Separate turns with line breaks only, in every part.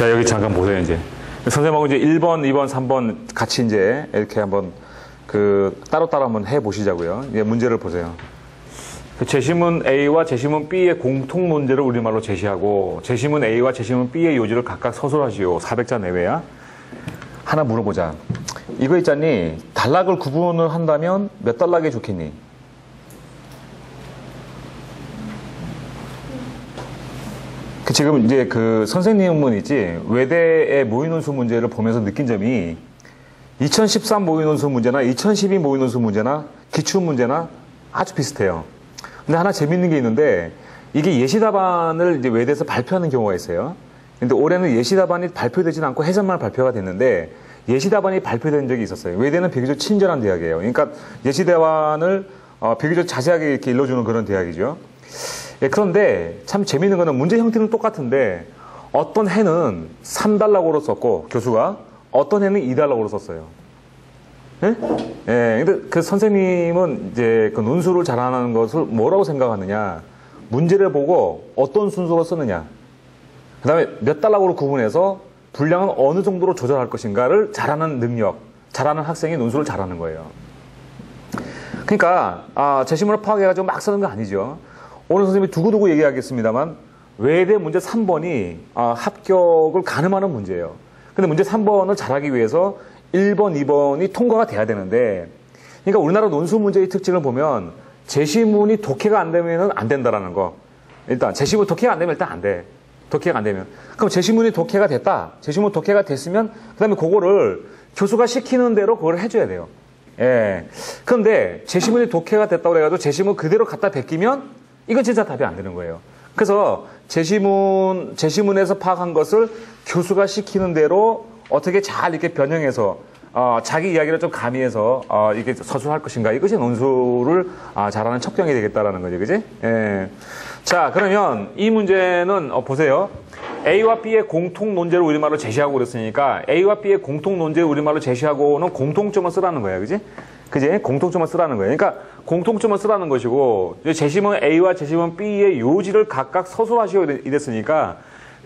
자, 여기 잠깐 보세요, 이제. 선생님하고 이제 1번, 2번, 3번 같이 이제 이렇게 한번 그 따로따로 한번 해 보시자고요. 이제 문제를 보세요. 그 제시문 A와 제시문 B의 공통 문제를 우리말로 제시하고 제시문 A와 제시문 B의 요지를 각각 서술하시오. 400자 내외야. 하나 물어보자. 이거 있잖니. 단락을 구분을 한다면 몇 단락이 좋겠니? 지금 이제 그 선생님은 있지 외대의 모의논술 문제를 보면서 느낀 점이 2013 모의논술 문제나 2012 모의논술 문제나 기출 문제나 아주 비슷해요. 근데 하나 재밌는 게 있는데 이게 예시 답안을 이제 외대에서 발표하는 경우가 있어요. 근데 올해는 예시 답안이 발표되지는 않고 해설만 발표가 됐는데 예시 답안이 발표된 적이 있었어요. 외대는 비교적 친절한 대학이에요. 그러니까 예시 답안을 어, 비교적 자세하게 이렇게 일러주는 그런 대학이죠. 예, 그런데 참 재미있는 거는 문제 형태는 똑같은데 어떤 해는 3달락으로 썼고 교수가 어떤 해는 2달락으로 썼어요. 예? 예, 근데 그 선생님은 이제 그 논술을 잘하는 것을 뭐라고 생각하느냐. 문제를 보고 어떤 순서로 쓰느냐. 그 다음에 몇 달락으로 구분해서 분량은 어느 정도로 조절할 것인가를 잘하는 능력, 잘하는 학생이 논술을 잘하는 거예요. 그러니까, 아, 제시문을 파악해가지고 막 쓰는 거 아니죠. 오늘 선생님이 두고두고 얘기하겠습니다만, 외대 문제 3번이 아, 합격을 가늠하는 문제예요. 근데 문제 3번을 잘하기 위해서 1번, 2번이 통과가 돼야 되는데, 그러니까 우리나라 논술 문제의 특징을 보면 제시문이 독해가 안 되면 안 된다라는 거. 일단 제시문 독해가 안 되면 일단 안 돼. 독해가 안 되면. 그럼 제시문이 독해가 됐다. 제시문 독해가 됐으면 그다음에 그거를 교수가 시키는 대로 그걸 해줘야 돼요. 예. 그런데 제시문이 독해가 됐다고 해가지고 제시문 그대로 갖다 베끼면 이건 진짜 답이 안 되는 거예요. 그래서 제시문 제시문에서 파악한 것을 교수가 시키는 대로 어떻게 잘 이렇게 변형해서 어, 자기 이야기를 좀 가미해서 어, 이게 서술할 것인가 이것이 논술을 아, 잘하는 척경이 되겠다라는 거죠, 그지? 예. 자, 그러면 이 문제는 어, 보세요. A와 B의 공통 논제를 우리말로 제시하고 그랬으니까 A와 B의 공통 논제를 우리말로 제시하고는 공통점을 쓰라는 거예요, 그지? 그지? 공통점을 쓰라는 거예요. 그러니까 공통점을 쓰라는 것이고 제시문 A와 제시문 B의 요지를 각각 서술하시오 이랬으니까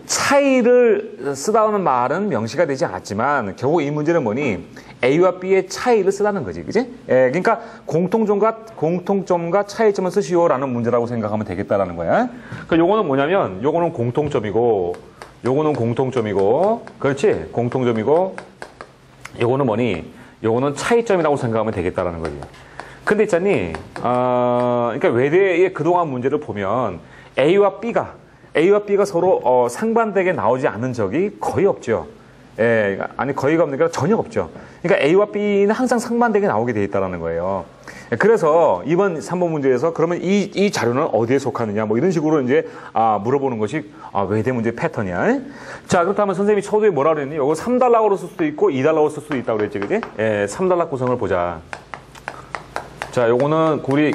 차이를 쓰다는 말은 명시가 되지 않았지만 결국 이 문제는 뭐니 A와 B의 차이를 쓰라는 거지, 그지? 예, 그러니까 공통점과 공통점과 차이점을 쓰시오라는 문제라고 생각하면 되겠다라는 거야. 그 요거는 뭐냐면 요거는 공통점이고 요거는 공통점이고 그렇지? 공통점이고 요거는 뭐니? 요거는 차이점이라고 생각하면 되겠다라는 거지. 근데 있잖니, 어, 그러니까 외대의 그동안 문제를 보면 A와 B가 A와 B가 서로 어, 상반되게 나오지 않는 적이 거의 없죠. 예, 아니 거의가 없는 게 전혀 없죠. 그러니까 A와 B는 항상 상반되게 나오게 돼 있다라는 거예요. 그래서 이번 3번 문제에서 그러면 이, 이 자료는 어디에 속하느냐 뭐 이런 식으로 이제 아, 물어보는 것이 아, 외대 문제 패턴이야. 자 그렇다면 선생님이 초도에 뭐라 그랬니? 이거 3달락으로 쓸 수도 있고 2달락으로 쓸 수도 있다고 그랬지, 그지? 예, 3달락 구성을 보자. 자, 요거는 우리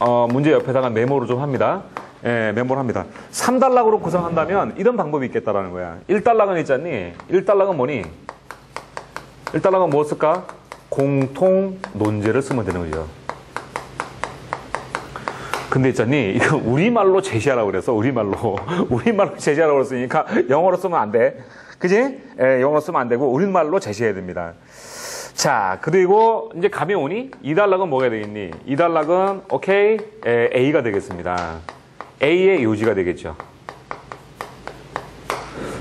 어, 문제 옆에다가 메모를 좀 합니다. 예, 메모를 합니다. 3달락으로 구성한다면 이런 방법이 있겠다라는 거야. 1달락은 있잖니? 1달락은 뭐니? 1달락은 뭐 쓸까? 공통 논제를 쓰면 되는 거죠. 근데 있잖니? 이거 우리말로 제시하라고 그래서 우리말로. 우리말로 제시하라고 그랬으니까 영어로 쓰면 안 돼. 그지? 예, 영어로 쓰면 안 되고 우리말로 제시해야 됩니다. 자, 그리고 이제 감이 오니? 2달락은 뭐가 되겠니? 2달락은 오케이, 에, A가 되겠습니다. A의 요지가 되겠죠.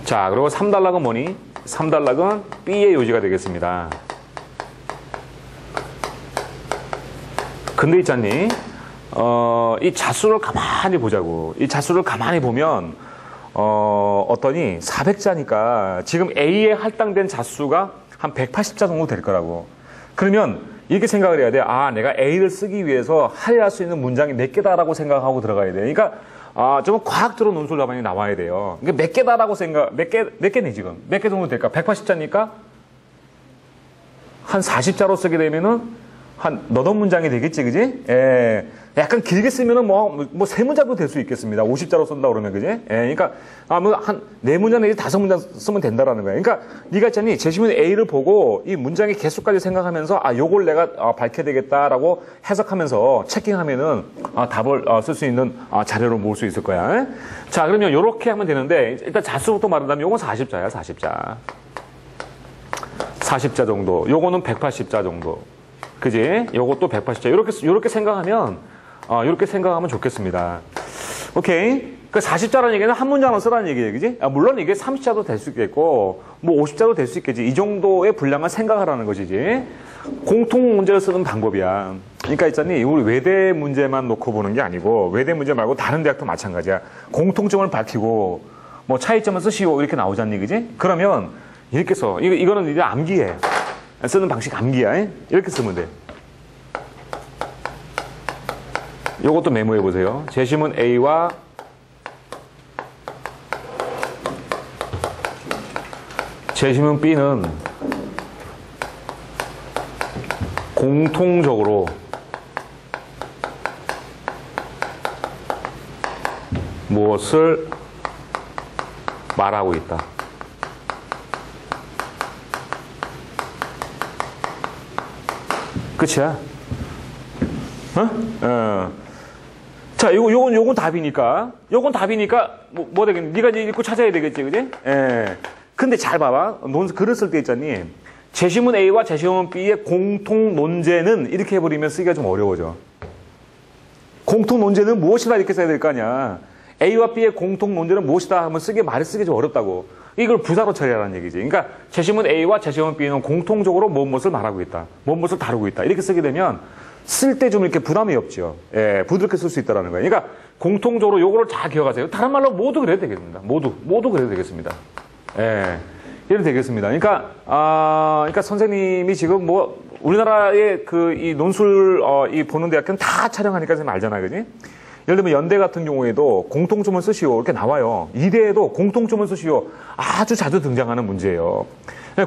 자, 그리고 3달락은 뭐니? 3달락은 B의 요지가 되겠습니다. 근데 있잖니? 어, 이 자수를 가만히 보자고. 이 자수를 가만히 보면, 어, 어떠니? 400자니까 지금 A에 할당된 자수가 한 180자 정도 될 거라고. 그러면 이렇게 생각을 해야 돼. 아, 내가 A를 쓰기 위해서 할애할 수 있는 문장이 몇 개다라고 생각하고 들어가야 돼. 그러니까, 아, 좀 과학적으로 논술 답안이 나와야 돼요. 그러니까 몇 개다라고 생각, 몇 개, 몇 개네, 지금. 몇 개 정도 될까? 180자니까? 한 40자로 쓰게 되면은 한 너덟 문장이 되겠지, 그지? 예. 약간 길게 쓰면은 뭐, 뭐, 세 문장도 될 수 있겠습니다. 50자로 쓴다 그러면, 그지? 예, 그러니까, 아, 뭐, 한, 네 문장 내지 다섯 문장 쓰면 된다라는 거예요. 그러니까, 네가 있잖니, 제시문 A를 보고 이 문장의 개수까지 생각하면서, 아, 요걸 내가 어, 밝혀야 되겠다라고 해석하면서 체킹하면은, 아, 답을 어, 쓸수 있는 아, 자료를 모을 수 있을 거야. 예? 자, 그러면 요렇게 하면 되는데, 일단 자수부터 말한다면 요건 40자야, 40자. 40자 정도. 요거는 180자 정도. 그지? 요것도 180자. 요렇게, 요렇게 생각하면, 어, 요렇게 생각하면 좋겠습니다. 오케이? 그 40자라는 얘기는 한 문장을 쓰라는 얘기예요. 그지? 아, 물론 이게 30자도 될 수 있겠고, 뭐 50자도 될 수 있겠지. 이 정도의 분량을 생각하라는 것이지. 공통 문제를 쓰는 방법이야. 그러니까 있잖니, 우리 외대 문제만 놓고 보는 게 아니고, 외대 문제 말고 다른 대학도 마찬가지야. 공통점을 밝히고, 뭐 차이점을 쓰시오. 이렇게 나오잖니. 그지? 그러면, 이렇게 써. 이거, 이거는 이제 암기해. 쓰는 방식 암기야. 이렇게 쓰면 돼. 요것도 메모해 보세요. 제시문 A와 제시문 B는 공통적으로 무엇을 말하고 있다. 끝이야. 어? 어. 자, 요거, 요건, 요건 답이니까. 요건 답이니까, 뭐, 뭐 되겠니? 네가 이제 읽고 찾아야 되겠지, 그지? 예. 근데 잘 봐봐. 논, 글을 쓸 때 있잖니. 제시문 A와 제시문 B의 공통 논제는 이렇게 해버리면 쓰기가 좀 어려워져. 공통 논제는 무엇이다 이렇게 써야 될 거 아니야. A와 B의 공통 논제는 무엇이다 하면 쓰기 말을 쓰기 좀 어렵다고. 이걸 부사로 처리하라는 얘기지. 그러니까 제시문 A와 제시문 B는 공통적으로 무엇을 말하고 있다. 무엇을 다루고 있다. 이렇게 쓰게 되면 쓸 때 좀 이렇게 부담이 없죠. 예, 부드럽게 쓸 수 있다는 거예요. 그러니까 공통적으로 요거를 잘 기억하세요. 다른 말로 모두 그래도 되겠습니다. 모두, 모두 그래도 되겠습니다. 예. 이래도 되겠습니다. 그러니까, 아, 그러니까 선생님이 지금 뭐, 우리나라의 그, 이 논술, 어, 이 보는 대학교는 다 촬영하니까 선생님 알잖아요. 그지? 예를 들면 연대 같은 경우에도 공통점을 쓰시오. 이렇게 나와요. 이대에도 공통점을 쓰시오. 아주 자주 등장하는 문제예요.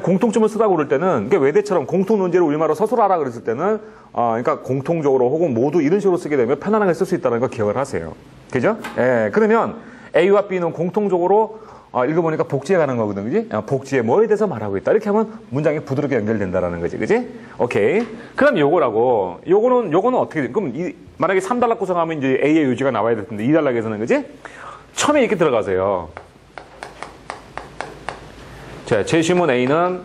공통점을 쓰다고 그럴 때는, 그러니까 외대처럼 공통 논제를 우리말로 서술하라 그랬을 때는, 어, 그러니까 공통적으로 혹은 모두 이런 식으로 쓰게 되면 편안하게 쓸 수 있다는 거 기억을 하세요. 그죠? 예. 그러면 A와 B는 공통적으로 어, 읽어보니까 복지에 관한 거거든, 그지? 어, 복지에 뭐에 대해서 말하고 있다. 이렇게 하면 문장이 부드럽게 연결된다라는 거지, 그지? 오케이. 그 다음 요거라고. 요거는, 요거는 어떻게 돼? 그럼 이, 만약에 3단락 구성하면 이제 A의 요지가 나와야 될 텐데, 2단락에서는, 그지? 처음에 이렇게 들어가세요. 자, 제시문 A는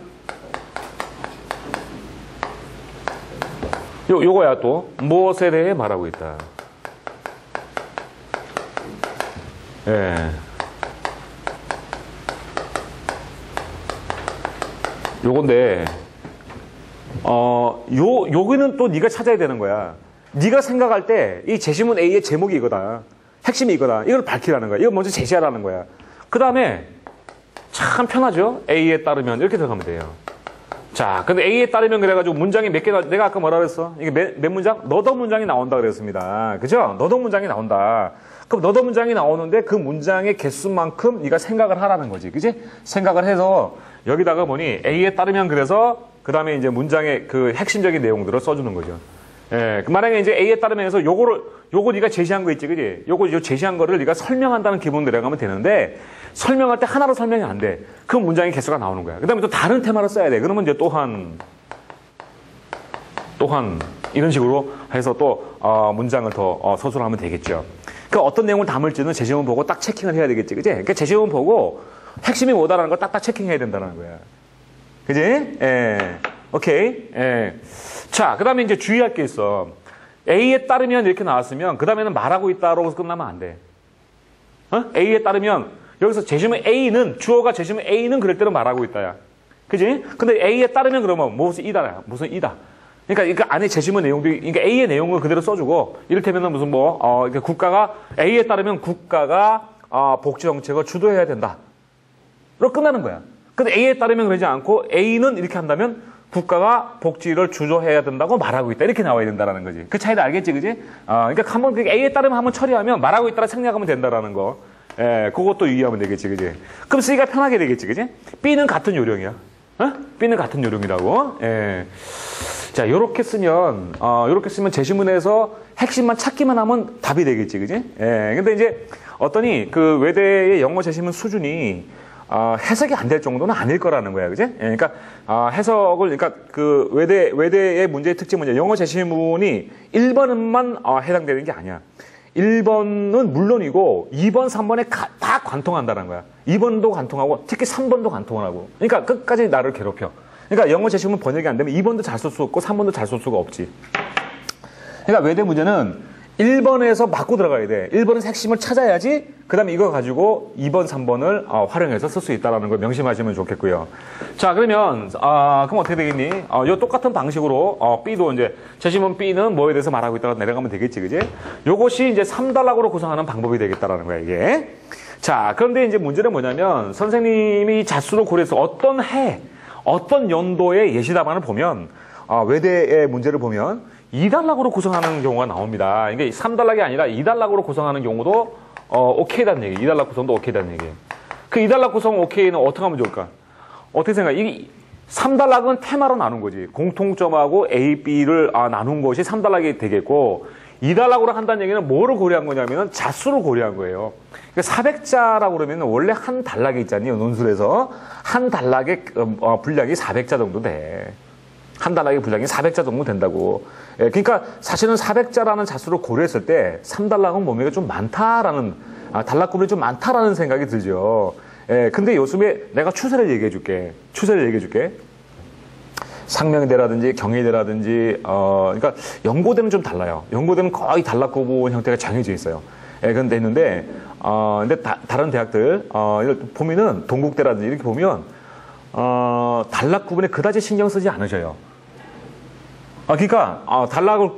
요, 요거야 또. 무엇에 대해 말하고 있다. 예. 요건데 어, 요 요거는 또 네가 찾아야 되는 거야. 네가 생각할 때 이 제시문 A의 제목이 이거다. 핵심이 이거다. 이걸 밝히라는 거야. 이거 먼저 제시하라는 거야. 그 다음에 참 편하죠? A에 따르면 이렇게 들어가면 돼요. 자, 근데 A에 따르면 그래가지고 문장이 몇 개가, 내가 아까 뭐라 그랬어? 이게 몇, 몇 문장? 너더 문장이 나온다 그랬습니다. 그죠? 너더 문장이 나온다. 그럼 너더 문장이 나오는데 그 문장의 개수만큼 네가 생각을 하라는 거지. 그지? 생각을 해서 여기다가 보니 A에 따르면 그래서 그 다음에 이제 문장의 그 핵심적인 내용들을 써주는 거죠. 예, 그 만약에 이제 A에 따르면 해서 요거를, 요거 네가 제시한 거 있지, 그지? 요거, 요 제시한 거를 네가 설명한다는 기본으로 내려가면 되는데, 설명할 때 하나로 설명이 안 돼. 그 문장의 개수가 나오는 거야. 그 다음에 또 다른 테마를 써야 돼. 그러면 이제 또한, 또한, 이런 식으로 해서 또, 어, 문장을 더 어, 서술하면 되겠죠. 그 어떤 내용을 담을지는 제시문 보고 딱 체킹을 해야 되겠지, 그지? 그러니까 제시문 보고 핵심이 뭐다라는 걸 딱딱 체킹해야 된다는 거야. 그지? 예. 오케이. 예. 자, 그 다음에 이제 주의할 게 있어. A에 따르면 이렇게 나왔으면, 그 다음에는 말하고 있다라고 끝나면 안 돼. 어? A에 따르면, 여기서 제시문 A는, 주어가 제시문 A는 그럴 때는 말하고 있다야. 그지? 근데 A에 따르면 그러면 무슨 이다야. 무슨 이다. 그러니까 그 안에 제시문 내용도, 그러니까 A의 내용을 그대로 써주고, 이를테면 무슨 뭐, 어, 국가가, A에 따르면 국가가, 어, 복지 정책을 주도해야 된다. 로 끝나는 거야. 근데 A에 따르면 그러지 않고, A는 이렇게 한다면, 국가가 복지를 주도해야 된다고 말하고 있다. 이렇게 나와야 된다는 거지. 그 차이를 알겠지, 그지? 어, 그러니까 한번 A에 따르면 한번 처리하면 말하고 있다라 생략하면 된다라는 거. 예, 그것도 유의하면 되겠지, 그지? 그럼 C가 편하게 되겠지, 그지? B는 같은 요령이야. 어? B는 같은 요령이라고. 예. 자, 요렇게 쓰면, 어, 요렇게 쓰면 제시문에서 핵심만 찾기만 하면 답이 되겠지, 그지? 예. 근데 이제 어떠니 그 외대의 영어 제시문 수준이 어, 해석이 안 될 정도는 아닐 거라는 거야, 그지? 예, 그러니까 어, 해석을, 그러니까 그 외대 외대의 문제의 특징은 이제 영어 제시문이 1번만 어, 해당되는 게 아니야. 1번은 물론이고 2번, 3번에 가- 다 관통한다는 거야. 2번도 관통하고 특히 3번도 관통하고. 그러니까 끝까지 나를 괴롭혀. 그러니까 영어 제시문 번역이 안 되면 2번도 잘 쓸 수 없고 3번도 잘 쓸 수가 없지. 그러니까 외대 문제는 1번에서 맞고 들어가야 돼. 1번은 핵심을 찾아야지 그 다음에 이거 가지고 2번, 3번을 어, 활용해서 쓸 수 있다는 걸 명심하시면 좋겠고요. 자, 그러면, 아, 그럼 어떻게 되겠니? 어, 요 똑같은 방식으로, 어, B도 이제, 제시문 B는 뭐에 대해서 말하고 있다가 내려가면 되겠지, 그지? 요것이 이제 3단락으로 구성하는 방법이 되겠다라는 거야, 이게. 자, 그런데 이제 문제는 뭐냐면, 선생님이 자수를 고려해서 어떤 해, 어떤 연도의 예시 답안을 보면, 아, 외대의 문제를 보면, 2단락으로 구성하는 경우가 나옵니다. 이게 3단락이 아니라 2단락으로 구성하는 경우도 어, 오케이다는 얘기. 2단락 구성도 오케이다는 얘기예요. 그 2단락 구성 오케이는 어떻게 하면 좋을까? 어떻게 생각해? 이 3단락은 테마로 나눈 거지. 공통점하고 A, B를 아, 나눈 것이 3단락이 되겠고 2단락으로 한다는 얘기는 뭐를 고려한 거냐면 자수를 고려한 거예요. 그러니까 400자라고 그러면 원래 한 단락이 있잖아요. 논술에서 한 단락의 어, 분량이 400자 정도 돼. 한 단락의 분량이 400자 정도 된다고. 예, 그러니까 사실은 400자라는 자수를 고려했을 때 3단락은 몸무게가 좀 많다라는, 아, 단락급이 좀 많다라는 생각이 들죠. 예, 근데 요즘에 내가 추세를 얘기해 줄게. 추세를 얘기해 줄게. 상명대라든지 경희대라든지, 어, 그러니까 연고대는 좀 달라요. 연고대는 거의 단락구분 형태가 정해져 있어요. 예, 근데 있는데, 어, 근데 다, 른 대학들, 어, 보면은 동국대라든지 이렇게 보면, 어, 단락 구분에 그다지 신경 쓰지 않으셔요. 아, 그러니까 아,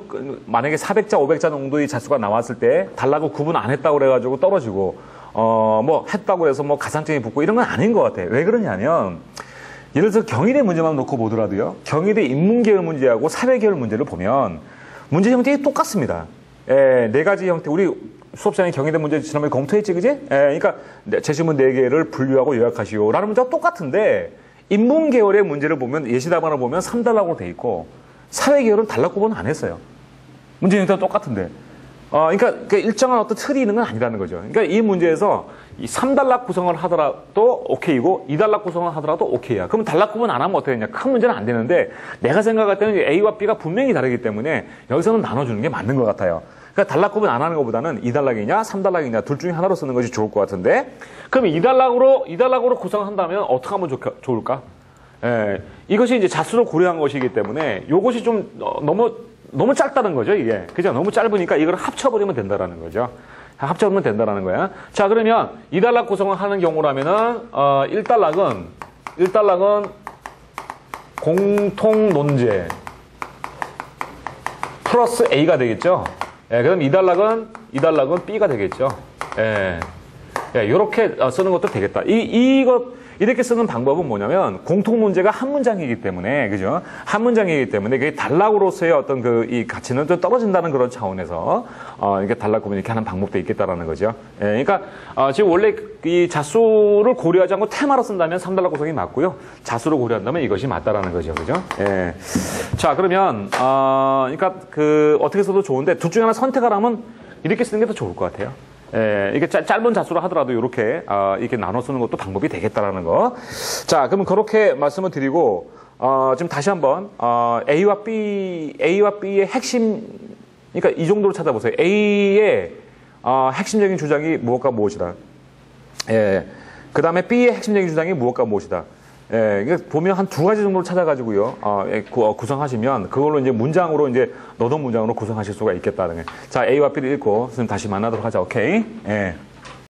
그, 만약에 400자, 500자 정도의 자수가 나왔을 때 단락을 구분 안 했다고 그래가지고 떨어지고 어 뭐 했다고 해서 뭐 가산점이 붙고 이런 건 아닌 것 같아. 왜 그러냐면 예를 들어서 경희대 문제만 놓고 보더라도요. 경희대 인문계열 문제하고 사회계열 문제를 보면 문제 형태가 똑같습니다. 예, 네 가지 형태. 우리 수업 시간에 경희대 문제 지난번에 검토했지, 그지? 예, 그러니까 제시문 네 개를 분류하고 요약하시오라는 문제가 똑같은데 인문계열의 문제를 보면 예시 답안을 보면 3단락으로 돼 있고 사회계열은 구분 안 했어요. 문제 형태가 똑같은데. 어, 그러니까, 그 일정한 어떤 틀이 있는 건 아니라는 거죠. 그러니까 이 문제에서 이 3단락 구성을 하더라도 오케이고 2단락 구성을 하더라도 오케이야. 그럼 단락 구분 안 하면 어떻게 되냐? 큰 문제는 안 되는데 내가 생각할 때는 A와 B가 분명히 다르기 때문에 여기서는 나눠주는 게 맞는 것 같아요. 그러니까 단락 구분 안 하는 것보다는 2단락이냐 3단락이냐 둘 중에 하나로 쓰는 것이 좋을 것 같은데 그럼 2단락으로 2단락으로 구성한다면 어떻게 하면 좋, 좋을까? 예, 이것이 이제 자수를 고려한 것이기 때문에 이것이 좀 어, 너무 너무 짧다는 거죠, 이게. 그죠? 너무 짧으니까 이걸 합쳐버리면 된다라는 거죠. 합쳐버리면 된다라는 거야. 자, 그러면 2단락 구성을 하는 경우라면은, 어, 1단락은, 1단락은 공통 논제 플러스 A가 되겠죠. 예, 그럼 2단락은, 2단락은 B가 되겠죠. 예. 예, 요렇게 어, 쓰는 것도 되겠다. 이, 이것, 이렇게 쓰는 방법은 뭐냐면 공통 문제가 한 문장이기 때문에 그죠? 한 문장이기 때문에 그게 단락으로서의 어떤 그 이 가치는 좀 떨어진다는 그런 차원에서 어 이렇게 단락 구분 이렇게 하는 방법도 있겠다라는 거죠. 예, 그러니까 어 지금 원래 이 자수를 고려하지 않고 테마로 쓴다면 3단락 구성이 맞고요. 자수를 고려한다면 이것이 맞다라는 거죠, 그죠? 예. 자 그러면 어 그러니까 그 어떻게 써도 좋은데 둘 중에 하나 선택하라면 이렇게 쓰는 게 더 좋을 것 같아요. 예, 이게 짧, 짧은 자수를 하더라도 이렇게, 아, 이렇게 나눠 쓰는 것도 방법이 되겠다라는 거. 자, 그러면 그렇게 말씀을 드리고, 어, 지금 다시 한번, 어, A와 B, A와 B의 핵심, 그러니까 이 정도로 찾아보세요. A의, 어, 핵심적인 주장이 무엇과 무엇이다. 예. 그 다음에 B의 핵심적인 주장이 무엇과 무엇이다. 예, 이게 보면 한 두 가지 정도로 찾아가지고요, 어, 예, 구, 어, 구성하시면 그걸로 이제 문장으로 이제 너도 문장으로 구성하실 수가 있겠다는 거예요. 자, A와 B를 읽고 선생님 다시 만나도록 하자. 오케이? 예.